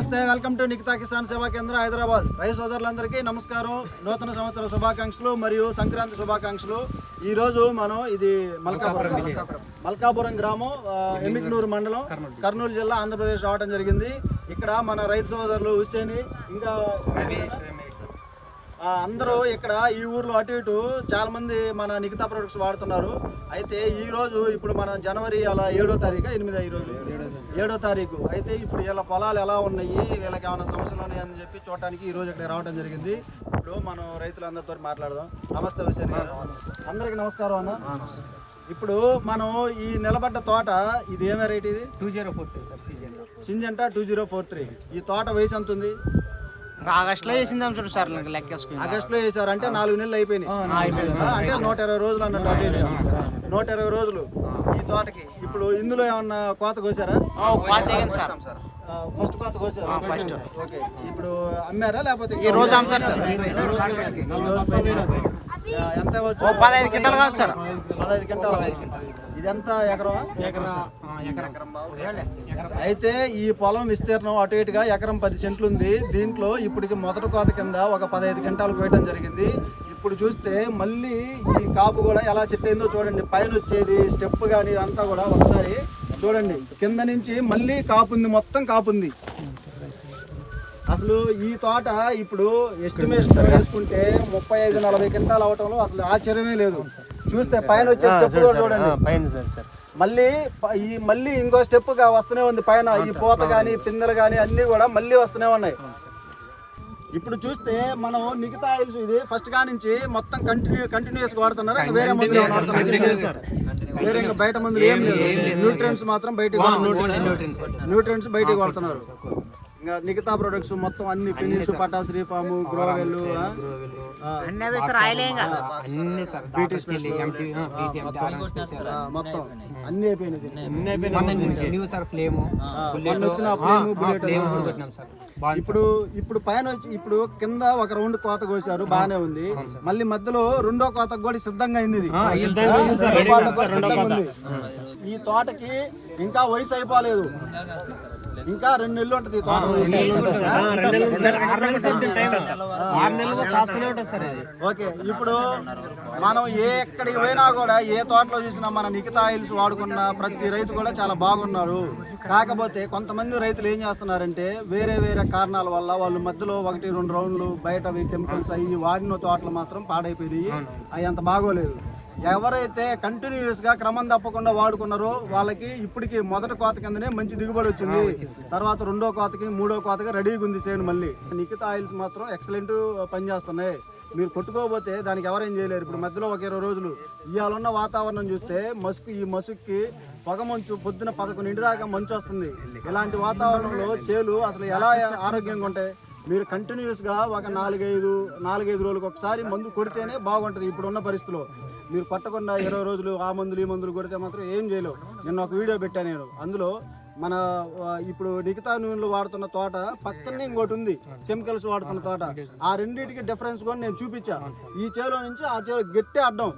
నమస్తే welcome to Nikita Kisan సేవా కేంద్ర హైదరాబాద్. రైతు సోదరులందరికీ నమస్కారం. నూతన సంవత్సర శుభాకాంక్షలు మరియు సంక్రాంతి శుభాకాంక్షలు. ఈ రోజు మనం ఇది మల్కాపురం మల్కాపురం గ్రామం. ఎమ్మికనూరు మండలం కర్నూలు జిల్లా. ఆంధ్రప్రదేశ్ రావడం జరిగింది. ఇక్కడ మన రైతు సోదరులు హుస్సేని ఇంకా అందరూ ఇక్కడ ఈ ఊర్లో అటు ఇటు చాలా మంది మన నికితా ప్రొడక్ట్స్ వాడుతున్నారు. అయితే ఈ రోజు ఇప్పుడు మన జనవరి అలా ఏడో తారీఖు? ఎనిమిది ఈ రోజు. ఏడో తారీఖు. అయితే ఇప్పుడు వీళ్ళ పొలాలు ఎలా ఉన్నాయి? వీళ్ళకి ఏమైనా సమస్యలు ఉన్నాయని చెప్పి చూడటానికి ఈ రోజు ఇక్కడ రావడం జరిగింది. ఇప్పుడు మనం రైతులందరితో మాట్లాడదాం. నమస్తే గారు. అందరికి నమస్కారం అన్న. ఇప్పుడు మనం ఈ నిలబడ్డ తోట ఇది ఏ వెరైటీ ఇది? Two zero four sir season. Syngenta two zero four three. ఈ తోట వయసు ఎంత ఉంది ఆగస్ట్లో చేసిందాం చూడు సార్ ఇంకా లెక్కేసుకుని ఆగస్టులో వేసారు అంటే నాలుగు నెలలు అయిపోయినాయి. ఆ, అంటే నూట ఇరవై రోజులు అన్నట్టు. నూట ఇరవై రోజులు. ఈ తోటకి ఇప్పుడు ఇందులో ఏమన్నా కోత కోసారా? తెగింది సార్. ఫస్ట్ కోత కోసారా? First okay. ఇప్పుడు అమ్మారా లేకపోతే ఈ రోజు అమ్ముతారు సార్. ఎంత పదహైదు క్వింటాలు కావచ్చు సార్. పదహైదు గంటలు ఇదంతా ఎకరమా? అయితే ఈ పొలం విస్తీర్ణం అటు ఇటుగా ఎకరం పది సెంట్లు ఉంది. దీంట్లో ఇప్పటికి మొదటి కోత కింద ఒక పదహైదు గంటలు కోయడం జరిగింది. ఇప్పుడు చూస్తే మళ్ళీ ఈ కాపు కూడా ఎలా సెట్ అయిందో చూడండి. పైన వచ్చేది స్టెప్ కానీ అంతా కూడా ఒకసారి చూడండి. కింద నుంచి మళ్ళీ కాపు ఉంది మొత్తం కాపు ఉంది. అసలు ఈ తోట ఇప్పుడు ఎస్టిమేషన్ వేసుకుంటే ముప్పై ఐదు నలభై క్వింటాలు అవటంలో అసలు ఆశ్చర్యమే లేదు. చూస్తే పైన వచ్చే స్టెప్ కూడా చూడండి. పైన సార్ సార్. మళ్ళీ ఈ మళ్ళీ ఇంకో స్టెప్గా వస్తూనే ఉంది పైన. ఈ పూత కానీ పిందెలు కానీ అన్ని కూడా మళ్ళీ వస్తూనే ఉన్నాయి. ఇప్పుడు చూస్తే మనం మిగతా ఆయిల్స్ ఇది ఫస్ట్గా నుంచి మొత్తం కంటిన్యూ కంటిన్యూస్ వాడుతున్నారు? వేరే మందులు? వేరే ఇంకా బయట మందులు ఏం లేదు. న్యూట్రియన్స్ మాత్రం బయటికి న్యూట్రియన్స్ బయటికి వాడుతున్నారు. ఇంకా మిగతా ప్రొడక్ట్స్ మొత్తం అన్ని ఫినిష్ పటాస్ రీఫాము గ్రోవెల్ మొత్తం. అన్ని అయిపోయినాయి సార్. ఫ్లేమ్ మొన్న వచ్చిన ఫ్లేమ్ ఇప్పుడు ఇప్పుడు పైన వచ్చి ఇప్పుడు కింద ఒక రౌండ్ కోత కోసారు బాగానే ఉంది. మళ్ళీ మధ్యలో రెండో కోతకు కూడా సిద్ధంగా అయింది. ఈ తోటకి ఇంకా వయసు అయిపోలేదు. ఇంకా రెండు నెలలు ఉంటది ఆరు నెలలు కాస్తూనే ఉంటుంది సార్ ఓకే ఇప్పుడు మనం ఏ ఎక్కడికి పోయినా కూడా ఏ తోటలో చూసినా మన నికితా ఆయిల్స్ వాడుకున్న ప్రతి రైతు కూడా చాలా బాగున్నారు కాకపోతే కొంతమంది రైతులు ఏం చేస్తున్నారంటే వేరే వేరే కారణాల వల్ల వాళ్ళు మధ్యలో ఒకటి రెండు రౌండ్లు బయట కెమికల్స్ అయ్యి వాడిన తోటలు మాత్రం పాడైపోయి అవి అంత బాగోలేదు. ఎవరైతే కంటిన్యూస్గా క్రమం తప్పకుండా వాడుకున్నారో వాళ్ళకి ఇప్పటికి మొదటి కోత కిందనే మంచి దిగుబడి వచ్చింది. తర్వాత రెండో కోతకి మూడో కోతకి రెడీగా ఉంది చేయను మళ్ళీ. నిఖిత ఆయిల్స్ మాత్రం ఎక్సలెంట్ పనిచేస్తున్నాయి మీరు కొట్టుకోకపోతే దానికి ఎవరేం చేయలేరు. ఇప్పుడు మధ్యలో ఒక ఇరవై రోజులు ఇవాళ ఉన్న వాతావరణం చూస్తే మసుకు ఈ మసుక్కి పొగ మంచు పొద్దున పదకొండు దాకా మంచు వస్తుంది. ఇలాంటి వాతావరణంలో చేలు అసలు ఎలా ఆరోగ్యంగా ఉంటాయి? మీరు కంటిన్యూస్గా ఒక నాలుగైదు నాలుగైదు రోజులకు ఒకసారి మందు కొడితేనే బాగుంటుంది ఇప్పుడున్న పరిస్థితిలో. మీరు కొట్టకుండా ఇరవై రోజులు ఆ మందులు ఈ మందులు కొడితే మాత్రం ఏం చేయలేవు. నిన్న ఒక వీడియో పెట్టాను నేను. అందులో మన ఇప్పుడు నికితా నూనెలు వాడుతున్న తోట పక్కనే ఇంకోటి ఉంది. కెమికల్స్ వాడుతున్న తోట. ఆ రెండింటికి డిఫరెన్స్ కూడా నేను చూపించా. ఈ చేలో నుంచి ఆ చేలో గట్టి అడ్డం.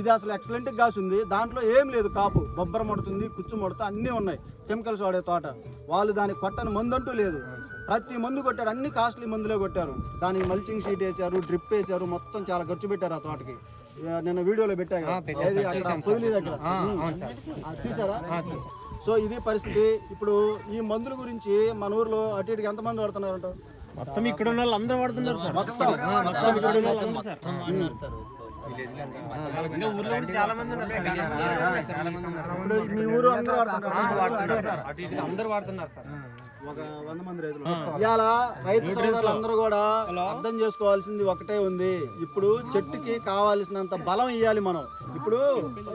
ఇది అసలు ఎక్సలెంట్ గాస్ ఉంది. దాంట్లో ఏం లేదు కాపు. బొబ్బర ముడుతుంది కుచ్చు ముడత అన్నీ ఉన్నాయి. కెమికల్స్ వాడే తోట. వాళ్ళు దానికి కొట్టని మందు అంటూ లేదు. ప్రతి మందు కొట్టారు. అన్ని కాస్ట్లీ మందులే కొట్టారు. దానికి మల్చింగ్ షీట్ వేశారు డ్రిప్ వేశారు. మొత్తం చాలా ఖర్చు పెట్టారు ఆ తోటకి. నిన్న వీడియోలో పెట్టా కదా. ఏది అక్కడ పొదిలి దగ్గర? చూసారా? సో ఇది పరిస్థితి. ఇప్పుడు ఈ మందుల గురించి మన ఊర్లో అటు ఇటుకి ఎంతమంది వాడుతున్నారంట? మొత్తం ఇక్కడ ఉన్న వాళ్ళు అందరూ వాడుతున్నారు సార్. మొత్తం. మొత్తం ఇక్కడ ఉన్న సార్. ఇప్పుడు మీ ఊరు అందరూ వాడుతున్నారు అందరూ వాడుతున్నారు సార్. ఒక వంద మంది రైతులు. ఇవాళ రైతు సోదరులందరూ కూడా అర్థం చేసుకోవాల్సింది ఒకటే ఉంది. ఇప్పుడు చెట్టుకి కావాల్సినంత బలం ఇవ్వాలి మనం. ఇప్పుడు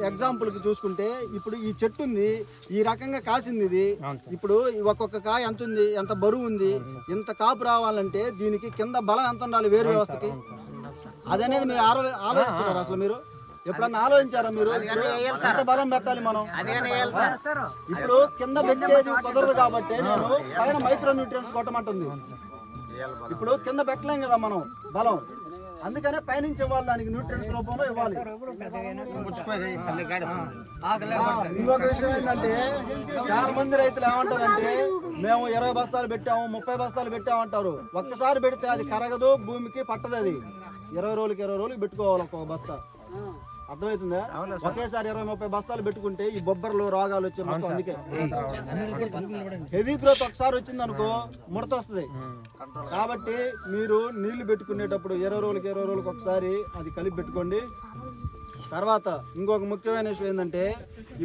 ఎగ్జాంపుల్కి చూసుకుంటే ఇప్పుడు ఈ చెట్టు ఉంది ఈ రకంగా కాసింది ఇది. ఇప్పుడు ఒక్కొక్క కాయ ఎంత ఉంది ఎంత బరువు ఉంది ఇంత కాపు రావాలంటే దీనికి కింద బలం ఎంత ఉండాలి వేరు వ్యవస్థకి? అదనేది మీరు ఆలో ఆలోచిస్తున్నారు అసలు మీరు? ఎప్పుడన్నా ఆలోచించారా మీరు? ఎంత బలం పెట్టాలి మనం? ఇప్పుడు కింద పెట్టేది కుదరదు కాబట్టి నేను పైన మైక్రో న్యూట్రియన్స్ కొట్టమంటుంది. ఇప్పుడు కింద పెట్టలేం కదా మనం బలం. అందుకనే పైనుంచి ఇవ్వాలి దానికి న్యూట్రియన్స్ రూపంలో ఇవ్వాలి. ఇంకొక విషయం ఏంటంటే చాలా మంది రైతులు ఏమంటారంటే మేము ఇరవై బస్తాలు పెట్టాము ముప్పై బస్తాలు పెట్టాము అంటారు. ఒక్కసారి పెడితే అది కరగదు భూమికి పట్టదు అది. ఇరవై రోజులకి ఇరవై రోజులకి పెట్టుకోవాలి ఒక్కొక్క బస్తా. అర్థమవుతుందా? ఒకేసారి ఇరవై ముప్పై బస్తాలు పెట్టుకుంటే ఈ బొబ్బర్లు రోగాలు వచ్చే మొత్తం అందుకే. హెవీ గ్రోత్ ఒకసారి వచ్చింది అనుకో ముడత వస్తుంది. కాబట్టి మీరు నీళ్ళు పెట్టుకునేటప్పుడు ఇరవై రోజులకి ఇరవై రోజులకి ఒకసారి అది కలిపి పెట్టుకోండి. తర్వాత ఇంకొక ముఖ్యమైన విషయం ఏంటంటే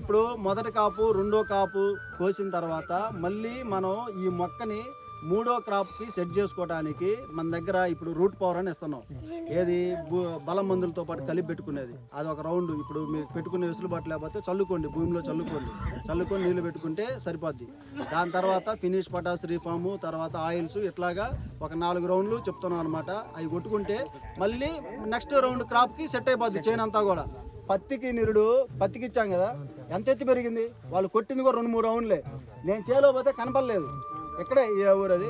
ఇప్పుడు మొదటి కాపు రెండో కాపు కోసిన తర్వాత మళ్ళీ మనం ఈ మొక్కని మూడో క్రాప్కి సెట్ చేసుకోవడానికి మన దగ్గర ఇప్పుడు రూట్ పవర్ అని ఇస్తున్నాం. ఏది? బలం మందులతో పాటు కలిపి పెట్టుకునేది. అది ఒక రౌండ్ ఇప్పుడు మీరు పెట్టుకునే వెసులుబాటు లేకపోతే చల్లుకోండి. భూమిలో చల్లుకోండి. చల్లుకొని నీళ్ళు పెట్టుకుంటే సరిపోద్ది. దాని తర్వాత ఫినిష్ పటాస్ రీఫాము తర్వాత ఆయిల్స్ ఇట్లాగా ఒక నాలుగు రౌండ్లు చెప్తున్నాం అనమాట అవి కొట్టుకుంటే మళ్ళీ నెక్స్ట్ రౌండ్ క్రాప్కి సెట్ అయిపోద్ది చేనంతా అంతా కూడా. పత్తికి నిరుడు పత్తికి ఇచ్చాం కదా. ఎంత ఎత్తి పెరిగింది? వాళ్ళు కొట్టింది కూడా రెండు మూడు రౌండ్లే నేను చేయలేకపోతే కనపడలేదు. ఇక్కడే ఏ ఊరు అది?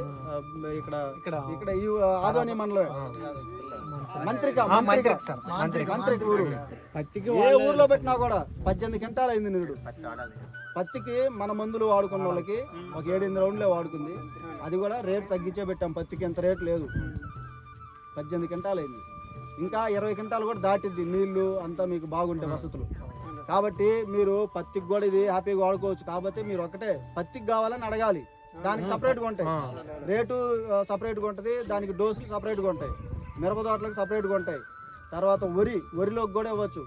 ఇక్కడ. ఇక్కడ. ఇక్కడ ఈ ఆదోని మండలం మంత్రిక మంత్రిక. మంత్రిక ఊరు. ఏ ఊర్లో పెట్టినా కూడా పద్దెనిమిది క్వింటాలు అయింది నిరుడు పత్తికి మన మందులు వాడుకున్న వాళ్ళకి ఒక ఏడెనిమిది రౌండ్లే వాడుకుంది. అది కూడా రేట్ తగ్గించే పెట్టాం. పత్తికి ఎంత రేట్ లేదు. పద్దెనిమిది క్వింటాలు అయింది. ఇంకా ఇరవై క్వింటాలు కూడా దాటిద్ది. నీళ్ళు అంతా మీకు బాగుంటాయి వసతులు. కాబట్టి మీరు పత్తికి కూడా ఇది హ్యాపీగా వాడుకోవచ్చు. కాబట్టి మీరు ఒకటే పత్తికి కావాలని అడగాలి. దానికి సపరేట్గా ఉంటాయి. రేటు సపరేట్గా ఉంటుంది దానికి డోసులు సపరేట్గా ఉంటాయి. మిరప తోటలకు సపరేట్గా ఉంటాయి. తర్వాత వరి వరిలోకి కూడా ఇవ్వచ్చు.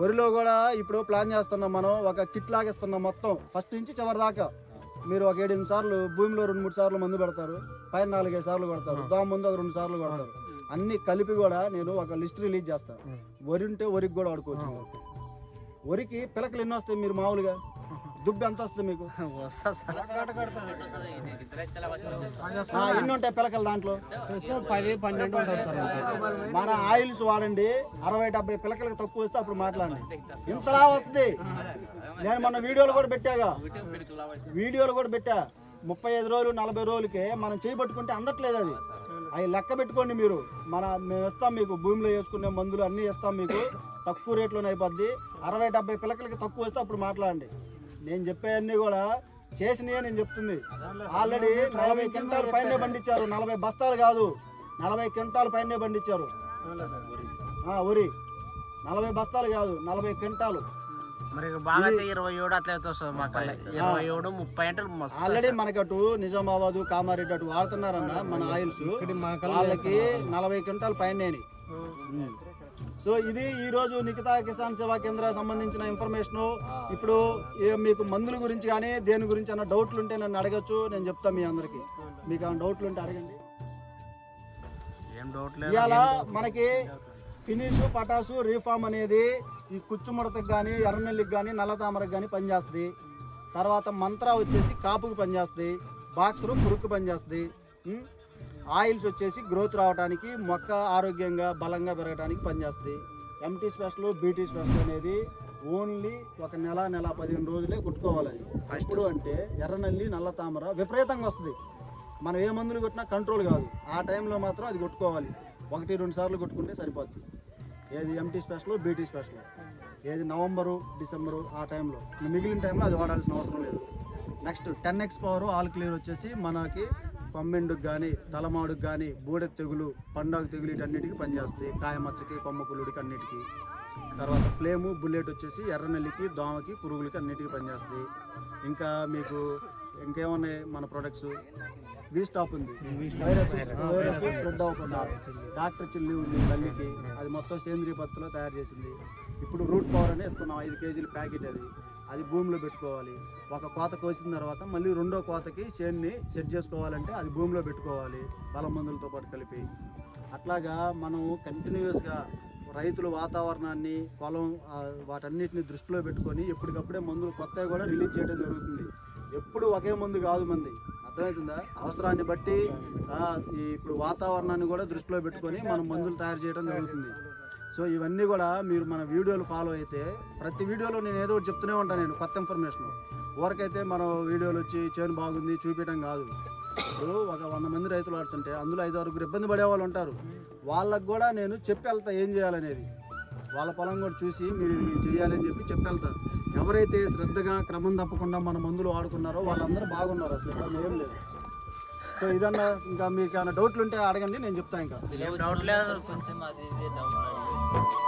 వరిలో కూడా ఇప్పుడు ప్లాన్ చేస్తున్నాం మనం ఒక కిట్ లాగిస్తున్నాం మొత్తం. ఫస్ట్ నుంచి చివరి దాకా. మీరు ఒక ఏడెనిమిది సార్లు భూమిలో రెండు మూడు సార్లు మందు పెడతారు. పైన నాలుగైదు సార్లు కొడతారు. దాని ముందు ఒక రెండు సార్లు కొడతారు. అన్ని కలిపి కూడా నేను ఒక లిస్ట్ రిలీజ్ చేస్తాను వరి ఉంటే వరికి కూడా వాడుకోవచ్చు. వరికి పిలకలు ఎన్ని వస్తాయి మీరు మామూలుగా? దుబ్బి ఎంత వస్తుంది మీకు? ఎన్ని ఉంటాయి పిలకలు దాంట్లో? పది పన్నెండు ఉంటుంది సార్ మన ఆయిల్స్ వాడండి. అరవై డెబ్బై పిలకలకు తక్కువ వస్తే అప్పుడు మాట్లాడండి. ఇంతలా వస్తుంది. నేను మొన్న వీడియోలు కూడా పెట్టాగా. వీడియోలు కూడా పెట్టా. ముప్పై ఐదు రోజులు నలభై రోజులకే మనం చేయబట్టుకుంటే అందట్లేదు అది. అవి లెక్క పెట్టుకోండి మీరు. మన మేము ఇస్తాం మీకు భూమిలో వేసుకునే మందులు అన్నీ ఇస్తాం మీకు. తక్కువ రేట్లోనే అయిపోద్ది. అరవై డెబ్బై పిలకలకి తక్కువ వస్తే అప్పుడు మాట్లాడండి. నేను చెప్పేవన్నీ కూడా చేసినయే నేను చెప్తుంది. ఆల్రెడీ నలభై క్వింటాలు పైనే పండించారు. నలభై బస్తాలు కాదు. నలభై క్వింటాలు పైనే పండించారు. ఆ, వరి. నలభై బస్తాలు కాదు నలభై క్వింటాలు. మరి బాగా అయితే ఇరవై ఏడు అట్లా అయితే వస్తుంది మాకు. ఇరవై ఏడు ముప్పై అంటే మస్తు ఆల్రెడీ మనకి అటు నిజామాబాద్ కామారెడ్డి అటు వాడుతున్నారన్న మన ఆయిల్స్. వాళ్ళకి నలభై క్వింటాల్ పైన సో ఇది ఈ రోజు నిఖితా కిసాన్ సేవా కేంద్ర సంబంధించిన ఇన్ఫర్మేషన్ ఇప్పుడు ఏ- మీకు మందుల గురించి కానీ దేని గురించి అన్న డౌట్లు ఉంటే నన్ను అడగచ్చు నేను చెప్తాను మీ అందరికి. మీకు ఏమైనా డౌట్లు ఉంటే అడగండి. ఇవాళ మనకి ఫినిష్ పటాసు రీఫామ్ అనేది ఈ కుచ్చుముడతకు కానీ ఎర్రనెల్లికి కానీ నల్ల తామరకు కానీ పనిచేస్తుంది. తర్వాత మంత్ర వచ్చేసి కాపుకి పనిచేస్తుంది. బాక్సరు పురుక్కు పనిచేస్తుంది? ఆయిల్స్ వచ్చేసి గ్రోత్ రావడానికి మొక్క ఆరోగ్యంగా బలంగా పెరగడానికి పనిచేస్తుంది. ఎంటీ స్పెషల్ బీటీ స్పెషల్ అనేది ఓన్లీ ఒక నెల నెల పదిహేను రోజులే కొట్టుకోవాలి అది. ఫస్ట్ అంటే ఎర్రనల్లి నల్ల తామర విపరీతంగా వస్తుంది. మనం ఏ మందులు కొట్టినా కంట్రోల్ కాదు. ఆ టైంలో మాత్రం అది కొట్టుకోవాలి. ఒకటి రెండు సార్లు కొట్టుకుంటే సరిపోద్ది. ఏది ఎంటీ స్పెషల్ బీటీ స్పెషల్. ఏది నవంబరు డిసెంబరు ఆ టైంలో. మిగిలిన టైంలో అది వాడాల్సిన అవసరం లేదు. Next ten x power all clear వచ్చేసి మనకి కొమ్మెండుకు కానీ తలమాడుకు కానీ బూడె తెగులు పండుగ తెగులు వీటన్నిటికీ పనిచేస్తాయి కాయమచ్చకి కొమ్మ పుల్లుడికి అన్నిటికీ. తర్వాత ఫ్లేము బుల్లెట్ వచ్చేసి ఎర్రనెల్లికి దోమకి పురుగులకి అన్నిటికీ పనిచేస్తాయి ఇంకా మీకు ఇంకేమున్నాయి మన ప్రొడక్ట్స్ వీ స్టాప్ ఉంది. వైరస్ వైరస్ స్ప్రెడ్ అవ్వకుండా. డాక్టర్ చిల్లి ఉంది తల్లికి అది మొత్తం సేంద్రియ పత్తులో తయారు చేసింది. ఇప్పుడు రూట్ పవర్ అని ఇస్తున్నాం. ఐదు కేజీల ప్యాకెట్ అది. అది భూమిలో పెట్టుకోవాలి. ఒక కోత కోసిన తర్వాత మళ్ళీ రెండో కోతకి చేన్ని సెట్ చేసుకోవాలంటే అది భూమిలో పెట్టుకోవాలి బలం మందులతో పాటు కలిపి. అట్లాగా మనం కంటిన్యూస్గా రైతుల వాతావరణాన్ని పొలం వాటన్నిటిని దృష్టిలో పెట్టుకొని ఎప్పటికప్పుడే మందులు కొత్తవి కూడా రిలీజ్ చేయడం జరుగుతుంది. ఎప్పుడు ఒకే మందు కాదు మంది. అర్థమవుతుందా? అవసరాన్ని బట్టి ఇప్పుడు వాతావరణాన్ని కూడా దృష్టిలో పెట్టుకొని మనం మందులు తయారు చేయడం జరుగుతుంది. సో ఇవన్నీ కూడా మీరు మన వీడియోలు ఫాలో అయితే ప్రతి వీడియోలో నేను ఏదో ఒకటి చెప్తూనే ఉంటాను నేను కొత్త ఇన్ఫర్మేషన్ ఊరకైతే మన వీడియోలు వచ్చి చేను బాగుంది చూపించడం కాదు. ఇప్పుడు ఒక వంద మంది రైతులు ఆడుతుంటే అందులో ఐదు ఆరుగురు ఇబ్బంది పడే వాళ్ళు ఉంటారు. వాళ్ళకు కూడా నేను చెప్పి వెళ్తా ఏం చేయాలనేది. వాళ్ళ పొలం కూడా చూసి మీరు చేయాలని చెప్పి చెప్పి వెళ్తా. ఎవరైతే శ్రద్ధగా క్రమం తప్పకుండా మన మందులు వాడుకున్నారో వాళ్ళందరూ బాగున్నారు అసలు. ఇబ్బంది ఏం లేదు. సో ఇదన్నా ఇంకా మీకు ఏమైనా డౌట్లు ఉంటే అడగండి నేను చెప్తాను ఇంకా. డౌట్ లేదు కొంచెం అది డౌట్ Thank you.